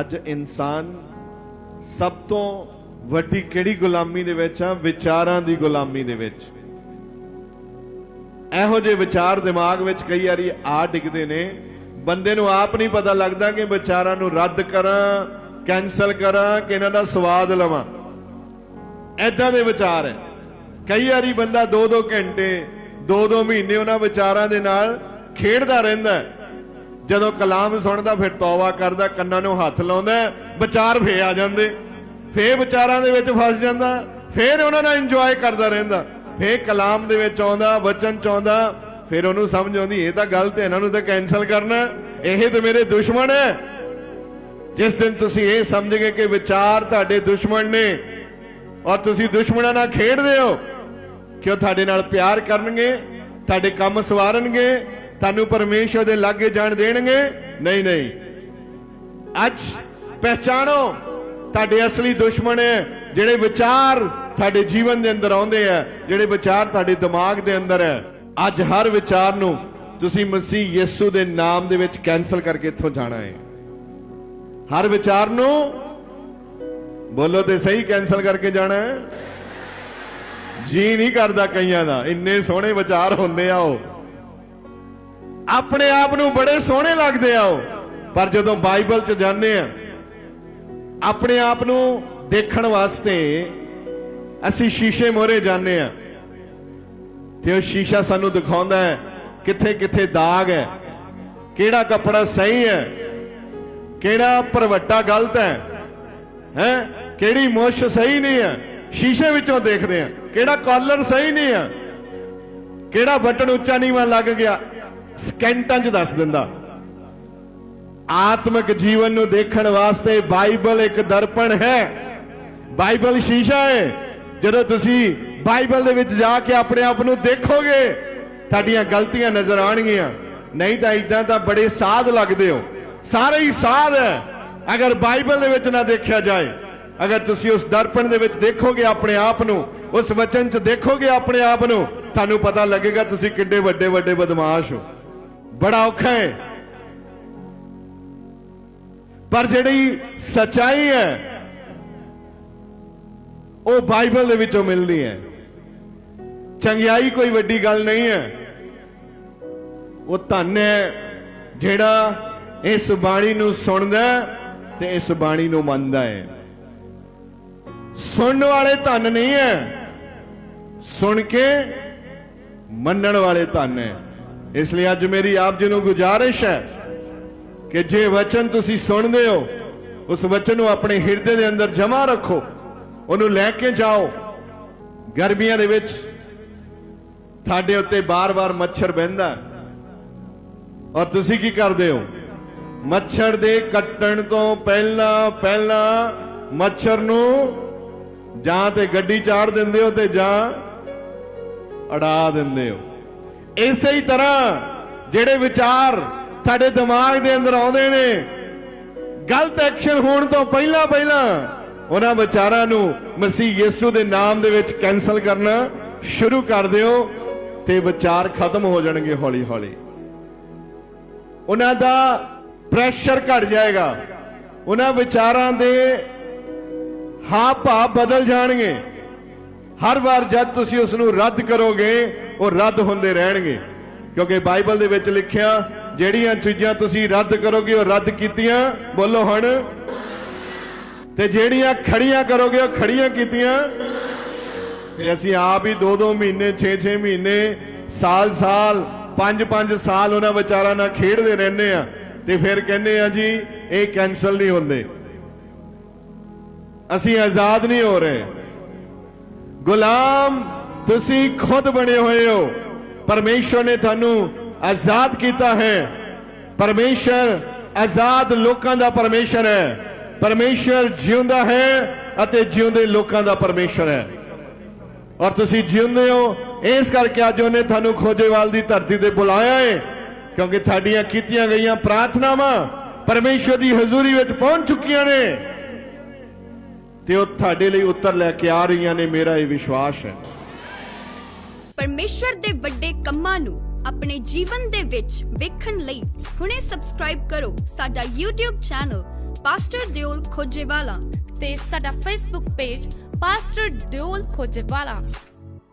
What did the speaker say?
ਅੱਜ ਇਨਸਾਨ ਸਭ ਤੋਂ ਵੱਡੀ ਕਿਹੜੀ ਗੁਲਾਮੀ ਦੇ ਵਿੱਚ ਆ? ਵਿਚਾਰਾਂ ਦੀ ਗੁਲਾਮੀ ਦੇ ਵਿੱਚ। ਇਹੋ ਜਿਹੇ ਵਿਚਾਰ ਦਿਮਾਗ ਵਿੱਚ ਕਈ ਵਾਰੀ ਆ ਡਿੱਗਦੇ ਨੇ। ਬੰਦੇ ਨੂੰ ਆਪ ਨਹੀਂ ਪਤਾ ਲੱਗਦਾ ਕਿ ਵਿਚਾਰਾਂ ਨੂੰ ਰੱਦ ਕਰਾਂ ਕੈਨਸਲ ਕਰਾਂ ਕਿ ਇਹਨਾਂ ਦਾ ਸਵਾਦ ਲਵਾਂ। ਐਦਾਂ ਦੇ ਵਿਚਾਰ ਹੈ। ਕਈ ਵਾਰੀ ਬੰਦਾ 2-2 ਘੰਟੇ 2-2 ਮਹੀਨੇ ਉਹਨਾਂ ਵਿਚਾਰਾਂ ਦੇ ਨਾਲ ਖੇਡਦਾ ਰਹਿੰਦਾ ਹੈ। ਜਦੋਂ ਕਲਾਮ ਸੁਣਦਾ, ਫਿਰ ਤੌਬਾ ਕਰਦਾ, ਕੰਨਾਂ ਨੂੰ ਹੱਥ ਲਾਉਂਦਾ, ਵਿਚਾਰ ਫੇ ਆ ਜਾਂਦੇ। ਫੇ ਵਿਚਾਰਾਂ ਦੇ ਵਿੱਚ ਫਸ ਜਾਂਦਾ, ਫੇਰ ਉਹਨਾਂ ਨਾਲ ਇੰਜੋਏ ਕਰਦਾ ਰਹਿੰਦਾ। ਫੇ ਕਲਾਮ ਦੇ ਵਿੱਚ ਆਉਂਦਾ, ਵਚਨ ਚ ਆਉਂਦਾ, ਫਿਰ ਉਹਨੂੰ ਸਮਝ ਆਉਂਦੀ, ਇਹ ਤਾਂ ਗਲਤ ਹੈ ਇਹਨਾਂ ਨੂੰ ਤਾਂ ਕੈਨਸਲ ਕਰਨਾ ਇਹ ਤੇ ਮੇਰੇ ਦੁਸ਼ਮਣ ਹੈ। ਜਿਸ ਦਿਨ ਤੁਸੀਂ ਇਹ ਸਮਝ ਗਏ ਕਿ ਵਿਚਾਰ ਤੁਹਾਡੇ ਦੁਸ਼ਮਣ ਨੇ, ਔਰ ਤੁਸੀਂ ਦੁਸ਼ਮਣਾਂ ਨਾਲ ਖੇਡਦੇ ਹੋ, ਕਿ ਉਹ ਤੁਹਾਡੇ ਨਾਲ ਪਿਆਰ ਕਰਨਗੇ, ਤੁਹਾਡੇ ਕੰਮ ਸਵਾਰਨਗੇ ਤੁਹਾਨੂੰ ਪਰਮੇਸ਼ਰ ਦੇ ਲਾਗੇ ਜਾਣ ਦੇਣਗੇ? ਨਹੀਂ ਨਹੀਂ। ਅੱਜ ਪਹਿਚਾਣੋ, ਤੁਹਾਡੇ ਅਸਲੀ ਦੁਸ਼ਮਣ ਹੈ, ਜਿਹੜੇ ਵਿਚਾਰ ਤੁਹਾਡੇ ਜੀਵਨ ਦੇ ਅੰਦਰ ਆਉਂਦੇ ਆ ਜਿਹੜੇ ਵਿਚਾਰ ਤੁਹਾਡੇ ਦਿਮਾਗ ਦੇ ਅੰਦਰ ਹੈ। ਅੱਜ ਹਰ ਵਿਚਾਰ ਨੂੰ ਤੁਸੀਂ ਮਸੀਹ ਯਿਸੂ ਦੇ ਨਾਮ ਦੇ ਵਿੱਚ ਕੈਨਸਲ ਕਰਕੇ ਇੱਥੋਂ ਜਾਣਾ ਹੈ। ਹਰ ਵਿਚਾਰ ਨੂੰ ਬੋਲੋ ਤੇ ਸਹੀ ਕੈਨਸਲ ਕਰਕੇ ਜਾਣਾ ਹੈ। ਜੀ ਨਹੀਂ ਕਰਦਾ ਕਈਆਂ ਦਾ। ਇੰਨੇ ਸੋਹਣੇ ਵਿਚਾਰ ਹੁੰਦੇ ਆ ਉਹ। ਆਪਣੇ ਆਪ ਨੂੰ ਬੜੇ ਸੋਹਣੇ ਲੱਗਦੇ ਆ ਉਹ। ਪਰ ਜਦੋਂ ਬਾਈਬਲ 'ਚ ਜਾਂਦੇ ਆ, ਆਪਣੇ ਆਪ ਨੂੰ ਦੇਖਣ ਵਾਸਤੇ ਅਸੀਂ ਸ਼ੀਸ਼ੇ ਮੋਰੇ ਜਾਂਦੇ ਆ। ਤੇ ਉਹ ਸ਼ੀਸ਼ਾ ਸਾਨੂੰ ਦਿਖਾਉਂਦਾ ਹੈ ਕਿੱਥੇ ਕਿੱਥੇ ਦਾਗ ਹੈ, ਕਿਹੜਾ ਕੱਪੜਾ ਸਹੀ ਹੈ, ਕਿਹੜਾ ਭਰਵੱਟਾ ਗਲਤ ਹੈ ਹੈ? ਕਿਹੜੀ ਮੁੱਛ ਸਹੀ ਨਹੀਂ ਹੈ। ਸ਼ੀਸ਼ੇ ਵਿੱਚੋਂ ਦੇਖਦੇ ਆ, ਕਿਹੜਾ ਕਾਲਰ ਸਹੀ ਨਹੀਂ ਹੈ, ਕਿਹੜਾ ਬਟਨ ਉੱਚਾ ਨੀਵਾਂ ਲੱਗ ਗਿਆ। ਸਕਿੰਟਾਂ 'ਚ ਦੱਸ ਦਿੰਦਾ। ਆਤਮਿਕ ਜੀਵਨ ਨੂੰ ਦੇਖਣ ਵਾਸਤੇ ਬਾਈਬਲ ਇੱਕ ਦਰਪਣ ਹੈ। ਬਾਈਬਲ ਸ਼ੀਸ਼ਾ ਹੈ। ਜਦੋਂ ਤੁਸੀਂ ਬਾਈਬਲ ਦੇ ਵਿੱਚ ਜਾ ਕੇ ਆਪਣੇ ਆਪ ਨੂੰ ਦੇਖੋਗੇ, ਤੁਹਾਡੀਆਂ ਗਲਤੀਆਂ ਨਜ਼ਰ ਆਣਗੀਆਂ ਨਹੀਂ ਤਾਂ ਇਦਾਂ ਤਾਂ ਬੜੇ ਸਾਧ ਲੱਗਦੇ ਹੋ। ਸਾਰੇ ਹੀ ਸਾਧ ਹੈ। ਅਗਰ ਬਾਈਬਲ ਦੇ ਵਿੱਚ ਨਾ ਦੇਖਿਆ ਜਾਏ, ਅਗਰ ਤੁਸੀਂ ਉਸ ਦਰਪਣ ਦੇ ਵਿੱਚ ਦੇਖੋਗੇ ਆਪਣੇ ਆਪ ਨੂੰ, ਉਸ ਵਚਨ 'ਚ ਦੇਖੋਗੇ ਆਪਣੇ ਆਪ ਨੂੰ, ਤੁਹਾਨੂੰ ਪਤਾ ਲੱਗੇਗਾ ਤੁਸੀਂ ਕਿੱਡੇ ਵੱਡੇ ਵੱਡੇ ਬਦਮਾਸ਼ ਹੋ। ਬੜਾ ਔਖਾ ਹੈ। ਪਰ ਜਿਹੜੀ ਸਚਾਈ ਹੈ, ਉਹ ਬਾਈਬਲ ਦੇ ਵਿੱਚੋਂ ਮਿਲਦੀ ਹੈ। ਚੰਗਿਆਈ ਕੋਈ ਵੱਡੀ ਗੱਲ ਨਹੀਂ ਹੈ। ਉਹ ਧੰਨ ਹੈ ਜਿਹੜਾ ਇਸ ਬਾਣੀ ਨੂੰ ਸੁਣਦਾ ਤੇ ਇਸ ਬਾਣੀ ਨੂੰ ਮੰਨਦਾ ਹੈ। ਸੁਣਨ ਵਾਲੇ ਧੰਨ ਨਹੀਂ ਹੈ। ਸੁਣ ਕੇ ਮੰਨਣ ਵਾਲੇ ਧੰਨ ਹੈ। ਇਸ ਲਈ ਅੱਜ ਮੇਰੀ ਆਪ ਜੀ ਨੂੰ ਗੁਜ਼ਾਰਿਸ਼ ਹੈ ਕਿ ਜੇ ਵਚਨ ਤੁਸੀਂ ਸੁਣਦੇ ਹੋ, ਉਸ ਵਚਨ ਨੂੰ ਆਪਣੇ ਹਿਰਦੇ ਦੇ ਅੰਦਰ ਜਮਾ ਰੱਖੋ, ਉਹਨੂੰ ਲੈ ਕੇ ਜਾਓ। ਗਰਮੀਆਂ ਦੇ ਵਿੱਚ ਤੁਹਾਡੇ ਉੱਤੇ ਬਾਰ-ਬਾਰ ਮੱਛਰ ਬਹਿੰਦਾ ਔਰ ਤੁਸੀਂ ਕੀ ਕਰਦੇ ਹੋ? ਮੱਛਰ ਦੇ ਕੱਟਣ ਤੋਂ ਪਹਿਲਾਂ ਪਹਿਲਾਂ ਮੱਛਰ ਨੂੰ ਜਾਂ ਤੇ ਗੱਡੀ ਚਾੜ ਦਿੰਦੇ ਹੋ ਤੇ ਜਾਂ ਅੜਾ ਦਿੰਦੇ ਹੋ। ਇਸੇ ਹੀ ਤਰ੍ਹਾਂ ਜਿਹੜੇ ਵਿਚਾਰ ਤੁਹਾਡੇ ਦਿਮਾਗ ਦੇ ਅੰਦਰ ਆਉਂਦੇ ਨੇ, ਗਲਤ ਐਕਸ਼ਨ ਹੋਣ ਤੋਂ ਪਹਿਲਾਂ ਪਹਿਲਾਂ ਉਹਨਾਂ ਵਿਚਾਰਾਂ ਨੂੰ ਮਸੀਹ ਯਿਸੂ ਦੇ ਨਾਮ ਦੇ ਵਿੱਚ ਕੈਨਸਲ ਕਰਨਾ ਸ਼ੁਰੂ ਕਰ ਦਿਓ ਤੇ ਵਿਚਾਰ ਖਤਮ ਹੋ ਜਾਣਗੇ ਹੌਲੀ ਹੌਲੀ ਉਹਨਾਂ ਦਾ ਪ੍ਰੈਸ਼ਰ ਘਟ ਜਾਏਗਾ। ਉਹਨਾਂ ਵਿਚਾਰਾਂ ਦੇ ਹਾਵ ਭਾਵ ਬਦਲ ਜਾਣਗੇ। ਹਰ ਵਾਰ ਜਦ ਤੁਸੀਂ ਉਸ ਨੂੰ ਰੱਦ ਕਰੋਗੇ ਉਹ ਰੱਦ ਹੁੰਦੇ ਰਹਿਣਗੇ। ਕਿਉਂਕਿ ਬਾਈਬਲ ਦੇ ਵਿੱਚ ਲਿਖਿਆ, ਜਿਹੜੀਆਂ ਚੀਜ਼ਾਂ ਤੁਸੀਂ ਰੱਦ ਕਰੋਗੇ, ਉਹ ਰੱਦ ਕੀਤੀਆਂ। ਬੋਲੋ ਹੁਣ। ਤੇ ਜਿਹੜੀਆਂ ਖੜੀਆਂ ਕਰੋਗੇ, ਉਹ ਖੜੀਆਂ ਕੀਤੀਆਂ। ਤੇ ਅਸੀਂ ਆਪ ਹੀ 2-2 ਮਹੀਨੇ 6-6 ਮਹੀਨੇ, ਸਾਲ-ਸਾਲ 5-5 ਸਾਲ ਉਹਨਾਂ ਵਿਚਾਰਾਂ ਨਾਲ ਖੇਡਦੇ ਰਹਿੰਦੇ ਆ ਤੇ ਫਿਰ ਕਹਿੰਦੇ ਆ ਜੀ, ਇਹ ਕੈਨਸਲ ਨਹੀਂ ਹੁੰਦੇ। ਅਸੀਂ ਆਜ਼ਾਦ ਨਹੀਂ ਹੋ ਰਹੇ। ਗੁਲਾਮ ਤੁਸੀਂ ਖੁਦ ਬਣੇ ਹੋਏ ਹੋ। ਪਰਮੇਸ਼ਰ ਨੇ ਤੁਹਾਨੂੰ ਆਜ਼ਾਦ ਕੀਤਾ ਹੈ। ਪਰਮੇਸ਼ਰ ਆਜ਼ਾਦ ਲੋਕਾਂ ਦਾ ਪਰਮੇਸ਼ਰ ਹੈ। ਪਰਮੇਸ਼ਰ ਜਿਉਂਦਾ ਹੈ ਅਤੇ ਜਿਉਂਦੇ ਲੋਕਾਂ ਦਾ ਪਰਮੇਸ਼ਰ ਹੈ। ਔਰ ਤੁਸੀਂ ਜਿਉਂਦੇ ਹੋ, ਇਸ ਕਰਕੇ ਅੱਜ ਉਹਨੇ ਤੁਹਾਨੂੰ ਖੋਜੇਵਾਲ ਦੀ ਧਰਤੀ ਤੇ ਬੁਲਾਇਆ ਹੈ। ਕਿਉਂਕਿ ਤੁਹਾਡੀਆਂ ਕੀਤੀਆਂ ਗਈਆਂ ਪ੍ਰਾਰਥਨਾਵਾਂ ਪਰਮੇਸ਼ਰ ਦੀ ਹਜ਼ੂਰੀ ਵਿੱਚ ਪਹੁੰਚ ਚੁੱਕੀਆਂ ਨੇ। ਤੇ ਉਹ ਤੁਹਾਡੇ ਲਈ ਉੱਤਰ ਲੈ ਕੇ ਆ ਰਹੀਆਂ ਨੇ, ਮੇਰਾ ਇਹ ਵਿਸ਼ਵਾਸ ਹੈ। ਪਰਮੇਸ਼ਵਰ ਦੇ ਵੱਡੇ ਕੰਮਾਂ ਨੂੰ ਆਪਣੇ ਜੀਵਨ ਦੇ ਵਿੱਚ ਵੇਖਣ ਲਈ ਹੁਣੇ ਸਬਸਕ੍ਰਾਈਬ ਕਰੋ ਸਾਡਾ YouTube channel pastor Deol Khojewala ਤੇ ਸਾਡਾ Facebook page pastor Deol Khojewala